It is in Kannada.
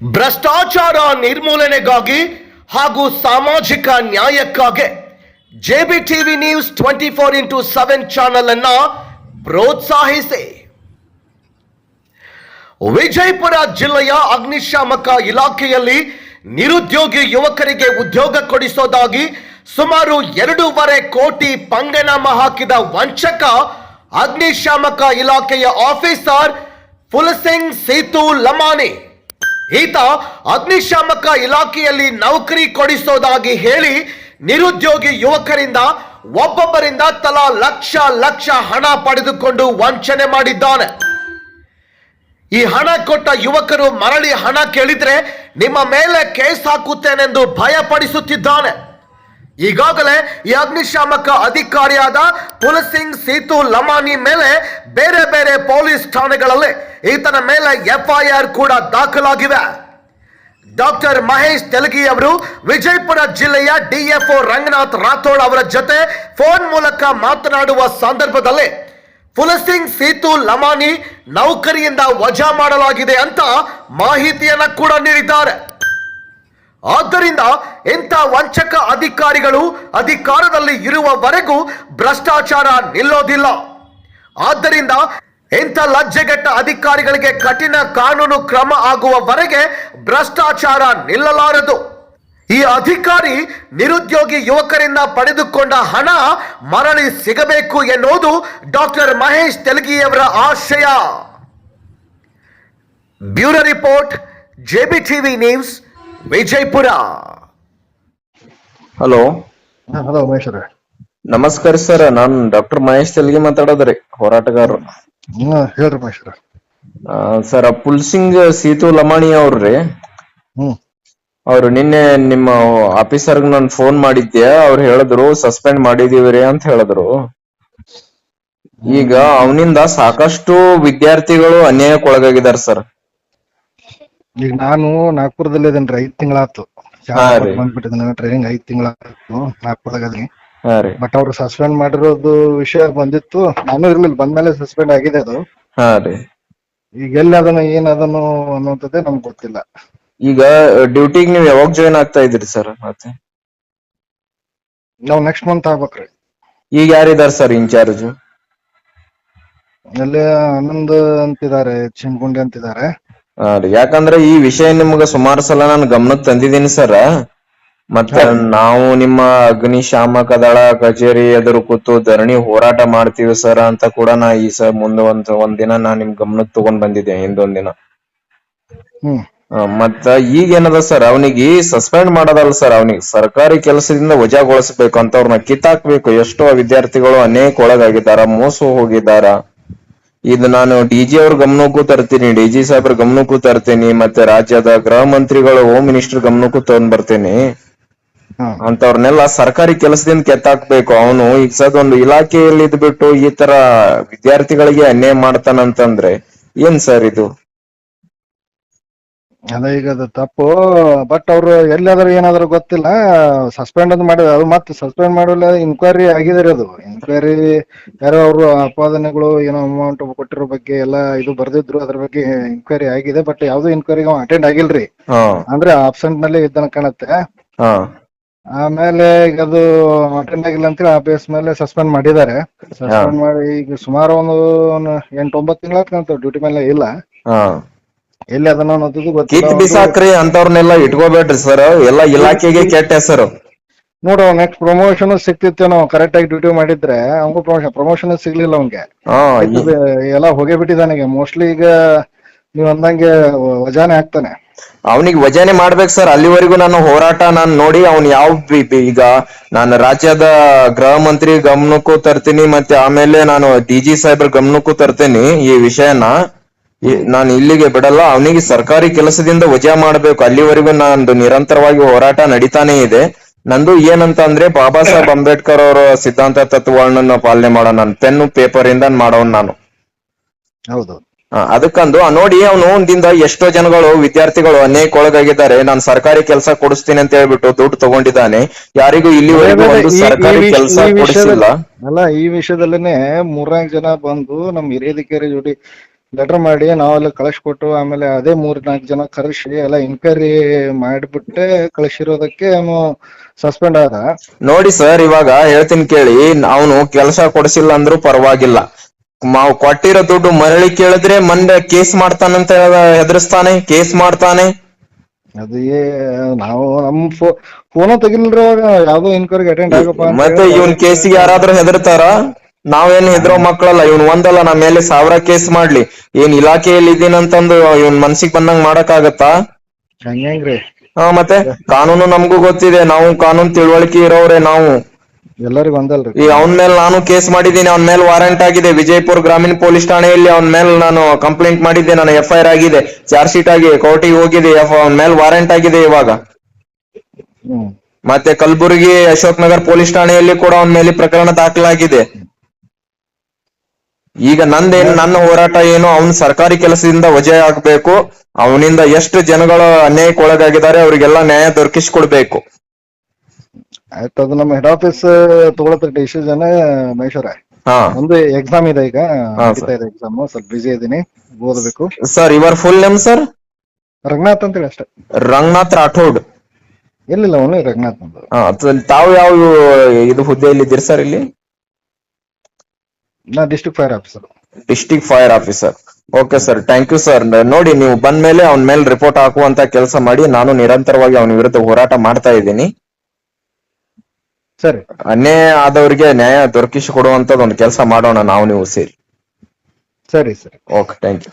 ಭ್ರಷ್ಟಾಚಾರ ನಿರ್ಮೂಲನೆಗಾಗಿ ಹಾಗೂ ಸಾಮಾಜಿಕ ನ್ಯಾಯಕ್ಕಾಗಿ JB TV news twenty four into seven channel ಅನ್ನ ಪ್ರೋತ್ಸಾಹಿಸಿ. ವಿಜಯಪುರ ಜಿಲ್ಲೆಯ ಅಗ್ನಿಶಾಮಕ ಇಲಾಖೆಯಲ್ಲಿ ನಿರುದ್ಯೋಗಿ ಯುವಕರಿಗೆ ಉದ್ಯೋಗ ಕೊಡಿಸೋದಾಗಿ ಸುಮಾರು ಎರಡೂವರೆ ಕೋಟಿ ಪಂಗನಾಮ ಹಾಕಿದ ವಂಚಕ ಅಗ್ನಿಶಾಮಕ ಇಲಾಖೆಯ ಆಫೀಸರ್ ಫುಲ್ಸಿಂಗ್ ಸೇತು ಲಮಾನಿ. ಈತ ಅಗ್ನಿಶಾಮಕ ಇಲಾಖೆಯಲ್ಲಿ ನೌಕರಿ ಕೊಡಿಸೋದಾಗಿ ಹೇಳಿ ನಿರುದ್ಯೋಗಿ ಯುವಕರಿಂದ ಒಬ್ಬೊಬ್ಬರಿಂದ ತಲಾ ಲಕ್ಷ ಲಕ್ಷ ಹಣ ಪಡೆದುಕೊಂಡು ವಂಚನೆ ಮಾಡಿದ್ದಾನೆ. ಈ ಹಣ ಕೊಟ್ಟ ಯುವಕರು ಮರಳಿ ಹಣ ಕೇಳಿದ್ರೆ ನಿಮ್ಮ ಮೇಲೆ ಕೇಸ್ ಹಾಕುತ್ತೇನೆಂದು ಭಯಪಡಿಸುತ್ತಿದ್ದಾನೆ. ಈಗಾಗಲೇ ಈ ಅಗ್ನಿಶಾಮಕ ಅಧಿಕಾರಿಯಾದ ಪುಲಸಿಂಗ್ ಸೀತು ಲಮಾನಿ ಮೇಲೆ ಬೇರೆ ಬೇರೆ ಪೊಲೀಸ್ ಠಾಣೆಗಳಲ್ಲಿ ಈತನ ಮೇಲೆ ಎಫ್ಐಆರ್ ಕೂಡ ದಾಖಲಾಗಿವೆ. ಡಾಕ್ಟರ್ ಮಹೇಶ್ ತೆಲಗಿ ಅವರು ವಿಜಯಪುರ ಜಿಲ್ಲೆಯ ಡಿಎಫ್ಒ ರಂಗನಾಥ್ ರಾಥೋಡ್ ಅವರ ಜೊತೆ ಫೋನ್ ಮೂಲಕ ಮಾತನಾಡುವ ಸಂದರ್ಭದಲ್ಲಿ ಪುಲಸಿಂಗ್ ಸೀತು ಲಮಾನಿ ನೌಕರಿಯಿಂದ ವಜಾ ಮಾಡಲಾಗಿದೆ ಅಂತ ಮಾಹಿತಿಯನ್ನ ಕೂಡ ನೀಡಿದ್ದಾರೆ. ಆದ್ದರಿಂದ ಇಂಥ ವಂಚಕ ಅಧಿಕಾರಿಗಳು ಅಧಿಕಾರದಲ್ಲಿ ಇರುವವರೆಗೂ ಭ್ರಷ್ಟಾಚಾರ ನಿಲ್ಲೋದಿಲ್ಲ. ಆದ್ದರಿಂದ ಇಂಥ ಲಜ್ಜೆಗೆಟ್ಟ ಅಧಿಕಾರಿಗಳಿಗೆ ಕಠಿಣ ಕಾನೂನು ಕ್ರಮ ಆಗುವವರೆಗೆ ಭ್ರಷ್ಟಾಚಾರ ನಿಲ್ಲಲಾರದು. ಈ ಅಧಿಕಾರಿ ನಿರುದ್ಯೋಗಿ ಯುವಕರಿಂದ ಪಡೆದುಕೊಂಡ ಹಣ ಮರಳಿ ಸಿಗಬೇಕು ಎನ್ನುವುದು ಡಾಕ್ಟರ್ ಮಹೇಶ್ ತೆಲಗಿಯವರ ಆಶಯ. Bureau report JB TV news. Vijayapura. Hello. Hello ಅವರೇ ನಮಸ್ಕಾರ ಸರ್ ನಾನ್ ಡಾಕ್ಟರ್ ಮಹೇಶ್ ತೆಲ್ಗಿ ಮಾತಾಡೋದ್ರಿ ಹೋರಾಟಗಾರರು. ಹ್ಮ್ ಹೇಳ್ರಿ ಮಹೇಶ್ ಸರ್ ಪುಲ್ಸಿಂಗ್ ಸೀತು ಲಮಾಣಿ ಅವ್ರಿ ಹ್ಮ್ ಅವ್ರು ನಿನ್ನೆ ನಿಮ್ಮ ಆಫೀಸರ್ಗ್ ನಾನ್ ಫೋನ್ ಮಾಡಿದ್ದೆ ಅವ್ರು ಹೇಳಿದ್ರು ಸಸ್ಪೆಂಡ್ ಮಾಡಿದೀವ್ರಿ ಅಂತ ಹೇಳಿದ್ರು. ಈಗ ಅವನಿಂದ ಸಾಕಷ್ಟು ವಿದ್ಯಾರ್ಥಿಗಳು ಅನ್ಯಾಯಕ್ಕೆ ಒಳಗಾಗಿದ್ದಾರೆ ಸರ್. ಈಗ ನಾನು ನಾಗ್ಪುರದಲ್ಲಿ ಇದೇನ್ರಿ ಐದ್ ತಿಂಗಳಾತು. ಬಂದ್ಬಿಟ್ಟಿದ್ದೀನಿ ಟ್ರೈನಿಂಗ್ ಐದ್ ತಿಂಗಳಾತು ನಾಗ್ಪುರದಾಗ ಅದ್ರಿ ಬಟ್ ಅವ್ರು ಸಸ್ಪೆಂಡ್ ಮಾಡಿರೋದು ವಿಷಯ ಬಂದಿತ್ತು. ನಾನು ಇರ್ಲಿಲ್ಲ ಬಂದ್ಮೇಲೆ ಸಸ್ಪೆಂಡ್ ಆಗಿದೆ ಅದು. ಈಗ ಎಲ್ಲಿ ಅದನ್ನ ಏನ್ ಅದನ್ನು ಅನ್ನೋದೇ ನಮ್ಗೆ ಗೊತ್ತಿಲ್ಲ. ಈಗ ಡ್ಯೂಟಿಗೆ ನೀವ್ ಯಾವಾಗ ಜಾಯಿನ್ ಆಗ್ತಾ ಇದ್ರಿ ಸರ್ ಮತ್ತೆ? ನಾವ್ ನೆಕ್ಸ್ಟ್ ಮಂತ್ ಆಗ್ಬೇಕ್ರಿ ಈಗ ಯಾರಿದ್ದಾರೆ ಸರ್ ಇನ್ಚಾರ್ಜ್ ಅಲ್ಲಿ ಆನಂದ್ ಅಂತಿದ್ದಾರೆ ಚಿನ್ಗುಂಡಿ ಅಂತಿದ್ದಾರೆ. ಹಾ ರೀ ಯಾಕಂದ್ರೆ ಈ ವಿಷಯ ನಿಮ್ಗ ಸುಮಾರು ಸಲ ನಾನು ಗಮನಕ್ಕೆ ತಂದಿದ್ದೀನಿ ಸರ್. ಮತ್ತೆ ನಾವು ನಿಮ್ಮ ಅಗ್ನಿಶಾಮಕ ದಳ ಕಚೇರಿ ಎದುರು ಕೂತು ಧರಣಿ ಹೋರಾಟ ಮಾಡ್ತೀವಿ ಸರ್ ಅಂತ ಕೂಡ ನಾ ಈ ಸರ್ ಮುಂದೆ ಒಂದ್ ಒಂದಿನ ನಾ ನಿಮ್ ಗಮನಕ್ಕೆ ತಗೊಂಡ್ ಬಂದಿದ್ದೆ ಹಿಂದೊಂದ್ ದಿನ. ಹ್ಮ್. ಆ, ಮತ್ತ ಈಗ ಏನದ ಸರ್ ಅವನಿಗೆ ಸಸ್ಪೆಂಡ್ ಮಾಡೋದಲ್ಲ ಸರ್ ಅವನಿಗೆ ಸರ್ಕಾರಿ ಕೆಲಸದಿಂದ ವಜಾಗೊಳಿಸ್ಬೇಕು ಅಂತ ಅವ್ರನ್ನ ಕಿತ್ತಾಕ್ಬೇಕು. ಎಷ್ಟೋ ವಿದ್ಯಾರ್ಥಿಗಳು ಅನೇಕ ಒಳಗಾಗಿದ್ದಾರ ಮೋಸ ಹೋಗಿದ್ದಾರ. ಇದು ನಾನು ಡಿ ಜಿ ಅವ್ರ ಗಮನಕ್ಕೂ ತರ್ತೀನಿ ಡಿ ಜಿ ಸಾಹೇಬ್ರ ಗಮನಕ್ಕೂ ತರ್ತೀನಿ ಮತ್ತೆ ರಾಜ್ಯದ ಗೃಹ ಮಂತ್ರಿಗಳು ಹೋಮ್ ಮಿನಿಸ್ಟರ್ ಗಮನಕ್ಕೂ ತಗೊಂಡ್ ಬರ್ತೀನಿ. ಅಂತವ್ರನ್ನೆಲ್ಲ ಸರ್ಕಾರಿ ಕೆಲಸದಿಂದ ಕೆತ್ತಾಕ್ಬೇಕು. ಅವನು ಈಗ ಸದ್ ಒಂದು ಇಲಾಖೆಯಲ್ಲಿ ಇದ್ಬಿಟ್ಟು ಈ ತರ ವಿದ್ಯಾರ್ಥಿಗಳಿಗೆ ಅನ್ಯಾಯ ಮಾಡ್ತಾನಂತಂದ್ರೆ ಏನ್ ಸರ್ ಇದು? ಅದ ಈಗ ಅದು ತಪ್ಪು. ಬಟ್ ಅವ್ರು ಎಲ್ಲಾದ್ರೂ ಏನಾದ್ರು ಗೊತ್ತಿಲ್ಲ ಸಸ್ಪೆಂಡ್ ಅಂತ ಮಾಡಿದ ಅದು ಮತ್ತೆ ಸಸ್ಪೆಂಡ್ ಮಾಡಲ್ಲ ಇನ್ಕ್ವೈರಿ ಆಗಿದೆ ರೀ ಅದು. ಇನ್ಕ್ವೈರಿ ಯಾರೋ ಅವರು ಆಪಾದನೆಗಳು ಏನೋ ಅಮೌಂಟ್ ಕೊಟ್ಟಿರೋ ಬಗ್ಗೆ ಎಲ್ಲ ಇದು ಬರ್ದಿದ್ರು ಅದ್ರ ಬಗ್ಗೆ ಇನ್ಕ್ವೈರಿ ಆಗಿದೆ. ಬಟ್ ಯಾವ್ದು ಇನ್ಕ್ವೈರಿಗೆ ಅಟೆಂಡ್ ಆಗಿಲ್ರಿ ಅಂದ್ರೆ ಆಬ್ಸೆಂಟ್ನಲ್ಲಿ ಇದ್ದಾನ ಕಾಣತ್ತೆ. ಆಮೇಲೆ ಈಗ ಅದು ಅಟೆಂಡ್ ಆಗಿಲ್ಲ ಅಂತೇಳಿ ಆ ಬೇಸ್ ಮೇಲೆ ಸಸ್ಪೆಂಡ್ ಮಾಡಿದ್ದಾರೆ. ಸಸ್ಪೆಂಡ್ ಮಾಡಿ ಈಗ ಸುಮಾರು ಒಂದು ಎಂಟು ಒಂಬತ್ತು ತಿಂಗಳ ಡ್ಯೂಟಿ ಮೇಲೆ ಇಲ್ಲ. ಎಲ್ಲಿ ಅದನ್ನ ಅನ್ನೋದು ಬಿಸಾಕ್ರಿ ಅಂತವ್ರನ್ನೆಲ್ಲ ಇಟ್ಕೋಬೇಡ್ರಿ ಸರ್ ಎಲ್ಲಾ ಇಲಾಖೆಗೆ ಕೆಟ್ಟ ಹೆಸರು. ನೋಡು ನೆಕ್ಸ್ಟ್ ಪ್ರಮೋಷನ್ ಸಿಕ್ತಿತ್ತೇನೋ ಕರೆಕ್ಟ್ ಆಗಿ ಡ್ಯೂಟಿ ಮಾಡಿದ್ರೆ ಅವಂಗೂ ಪ್ರಮೋಷನ್ ಪ್ರಮೋಷನ್ ಸಿಗ್ಲಿಲ್ಲ ಅವ್ನ್ಗೆ. ಎಲ್ಲ ಹೋಗೇ ಬಿಟ್ಟಿದ್ದಾನೆ ಮೋಸ್ಟ್ಲಿ ಈಗ ನೀವ್ ಅಂದಂಗೆ ವಜಾನೆ ಆಗ್ತಾನೆ. ಅವನಿಗೆ ವಜಾನೆ ಮಾಡ್ಬೇಕು ಸರ್ ಅಲ್ಲಿವರೆಗೂ ನಾನು ಹೋರಾಟ ನಾನು ನೋಡಿ ಅವ್ನ್ ಯಾವ ಈಗ ನಾನು ರಾಜ್ಯದ ಗೃಹ ಮಂತ್ರಿ ಗಮನಕ್ಕೂ ತರ್ತೀನಿ ಮತ್ತೆ ಆಮೇಲೆ ನಾನು ಡಿ ಜಿ ಸಾಹೇಬ್ರ ಗಮನಕ್ಕೂ ತರ್ತೀನಿ ಈ ವಿಷಯನ. ನಾನು ಇಲ್ಲಿಗೆ ಬಿಡಲ್ಲ ಅವನಿಗೆ ಸರ್ಕಾರಿ ಕೆಲಸದಿಂದ ವಜಾ ಮಾಡಬೇಕು. ಅಲ್ಲಿವರೆಗೂ ನಂದು ನಿರಂತರವಾಗಿ ಹೋರಾಟ ನಡೀತಾನೆ ಇದೆ. ನಂದು ಏನಂತ ಅಂದ್ರೆ ಬಾಬಾ ಸಾಹೇಬ್ ಅಂಬೇಡ್ಕರ್ ಅವರ ಸಿದ್ಧಾಂತ ತತ್ವಗಳನ್ನ ಪಾಲನೆ ಮಾಡೋ ನಾನು ಪೆನ್ನು ಪೇಪರ್ ಇಂದ ಮಾಡೋಣ ನಾನು. ಹೌದು. ಅದಕ್ಕಂದು ನೋಡಿ ಅವನು ಒಂದಿಂದ ಎಷ್ಟೋ ಜನಗಳು ವಿದ್ಯಾರ್ಥಿಗಳು ಅನೇಕ ಒಳಗಾಗಿದ್ದಾರೆ. ನಾನು ಸರ್ಕಾರಿ ಕೆಲಸ ಕೊಡಿಸ್ತೀನಿ ಅಂತ ಹೇಳ್ಬಿಟ್ಟು ದುಡ್ಡು ತಗೊಂಡಿದ್ದಾನೆ. ಯಾರಿಗೂ ಇಲ್ಲಿವರೆಗೂ ಒಂದು ಸರ್ಕಾರಿ ಕೆಲಸ ಕೊಡಿಸಿಲ್ಲ. ಅಲ್ಲ ಈ ವಿಷಯದಲ್ಲೇನೆ ಮೂರ್ನಾಲ್ಕು ಜನ ಬಂದು ನಮ್ ಹಿರಿಯಧಿಕಾರಿ ಜೋಡಿ ಲೆಟರ್ ಮಾಡಿ ನಾವೆಲ್ಲ ಕಳಿಸ್ಕೊಟ್ಟು ಆಮೇಲೆ ಅದೇ ಮೂರ್ ನಾಲ್ಕು ಜನ ಕರೆಸಿ ಎಲ್ಲ ಎನ್ಕ್ವೈರಿ ಮಾಡಿಬಿಟ್ಟೆ ಕಳಿಸಿರೋದಕ್ಕೆ ಅವನು ಸಸ್ಪೆಂಡ್ ಆದ. ನೋಡಿ ಸರ್ ಇವಾಗ ಹೇಳ್ತೀನಿ ಕೇಳಿ ಅವನು ಕೆಲಸ ಕೊಡಿಸಿಲ್ಲ ಅಂದ್ರು ಪರವಾಗಿಲ್ಲ. ನಾವು ಕೊಟ್ಟಿರೋ ದುಡ್ಡು ಮರಳಿ ಕೇಳಿದ್ರೆ ಮಂಡ್ಯ ಕೇಸ್ ಮಾಡ್ತಾನಂತ ಹೆದರ್ಸ್ತಾನೆ ಕೇಸ್ ಮಾಡ್ತಾನೆ. ಅದೇ ನಾವು ನಮ್ ಫೋನ ತೆಗಿಲ್ರಿ ಯಾವ್ದೋ ಇನ್ಕ್ವೈರಿ ಅಟೆಂಡ್ ಆಗಪ್ಪ ಮತ್ತೆ ಇವನ್ ಕೇಸಿಗೆ ಯಾರಾದ್ರೂ ಹೆದರ್ತಾರ? ನಾವೇನ್ ಹೆದರೋ ಮಕ್ಕಳಲ್ಲ ಇವ್ನ್ ಒಂದಲ್ಲ ನಮ್ಮ ಮೇಲೆ ಸಾವಿರ ಕೇಸ್ ಮಾಡ್ಲಿ. ಏನ್ ಇಲಾಖೆಯಲ್ಲಿ ಇದೀನಂತಂದು ಇವನ್ ಮನ್ಸಿಗೆ ಬಂದಂಗ್ ಮಾಡಕ್ ಆಗತ್ತಾ ಹಂಗ್ರಿ ಹಾ ಮತ್ತೆ? ಕಾನೂನು ನಮಗೂ ಗೊತ್ತಿದೆ ನಾವು ಕಾನೂನು ತಿಳುವಳಿಕೆ ಇರೋವ್ರೆ ನಾವು. ಎಲ್ಲರಿಗೂ ಒಂದಲ್ರಿ. ಈ ಅವನ ಮೇಲೆ ನಾನು ಕೇಸ್ ಮಾಡಿದ್ದೀನಿ ಅವನ್ ಮೇಲೆ ವಾರೆಂಟ್ ಆಗಿದೆ. ವಿಜಯಪುರ ಗ್ರಾಮೀಣ ಪೊಲೀಸ್ ಠಾಣೆಯಲ್ಲಿ ಅವನ್ ಮೇಲೆ ನಾನು ಕಂಪ್ಲೇಂಟ್ ಮಾಡಿದ್ದೆ ನಾನು ಎಫ್ ಐ ಆರ್ ಆಗಿದೆ. ಚಾರ್ಜ್ ಶೀಟ್ ಆಗಿ ಕೋರ್ಟಿಗೆ ಹೋಗಿದೆ ಅವನ್ ಮೇಲೆ ವಾರೆಂಟ್ ಆಗಿದೆ ಇವಾಗ. ಹ್ಮ್. ಮತ್ತೆ ಕಲಬುರಗಿ ಅಶೋಕ್ ನಗರ್ ಪೊಲೀಸ್ ಠಾಣೆಯಲ್ಲಿ ಕೂಡ ಅವನ ಮೇಲೆ ಪ್ರಕರಣ ದಾಖಲಾಗಿದೆ. ಈಗ ನಂದೇನು ನನ್ನ ಹೋರಾಟ ಏನು? ಅವನ್ ಸರ್ಕಾರಿ ಕೆಲಸದಿಂದ ವಜೆ ಆಗ್ಬೇಕು. ಅವನಿಂದ ಎಷ್ಟು ಜನಗಳು ಅನ್ಯಾಯಕ್ಕೆ ಒಳಗಾಗಿದ್ದಾರೆ ಅವ್ರಿಗೆಲ್ಲ ನ್ಯಾಯ ದೊರಕಿಸ್ಕೊಡ್ಬೇಕು. ಆಯ್ತು ಅದು ನಮ್ಮ ಹೆಡ್ ಆಫೀಸ್ ತಗೊಳತ್ತ ಡಿಸಿಷನ್ ಮೈಸೂರ ಹಾ. ಒಂದು ಎಕ್ಸಾಮ್ ಇದೆ ಈಗ. ಹಾ, ನಡೀತಾ ಇದೆ ಎಕ್ಸಾಮ್ ಸ್ವಲ್ಪ ಬಿಜಿ ಇದೀನಿ ಓದಬೇಕು. ಸರ್ ಇವರ್ ಫುಲ್ ನೇಮ್ ಸರ್ ರಂಗನಾಥ್ ಅಂತೇಳಿ ಅಷ್ಟೇ. ರಂಗನಾಥ್ ರಾಠೋಡ್. ಎಲ್ಲಿಲ್ಲ ಅವನು ರಂಗನಾಥ್ ಅಂತ ಹಾ ತ- ತಾವು ಯಾವ ಇದು ಹುದ್ದೆಯಲ್ಲಿ ಇದ್ದೀರಿ ಸರ್ ಇಲ್ಲಿ? ನಾ district fire officer district fire officer okay sir thank you sir ನೋಡಿ ನೀವು ಬಂದ ಮೇಲೆ ಅವನ ಮೇಲೆ ರಿಪೋರ್ಟ್ ಹಾಕುವಂತ ಕೆಲಸ ಮಾಡಿ ನಾನು ನಿರಂತರವಾಗಿ ಅವನ ವಿರುದ್ಧ ಹೋರಾಟ ಮಾಡ್ತಾ ಇದ್ದೀನಿ. ಸರಿ. ಅನ್ಯಾಯ ಆದವರಿಗೆ ನ್ಯಾಯ ದೊರಕಿಸಿ ಕೊಡುವಂತದ್ದು ಒಂದು ಕೆಲಸ ಮಾಡೋಣ ನಾವು ನೀವು ಸೇರಿ. ಸರಿ ಸರಿ. Okay thank you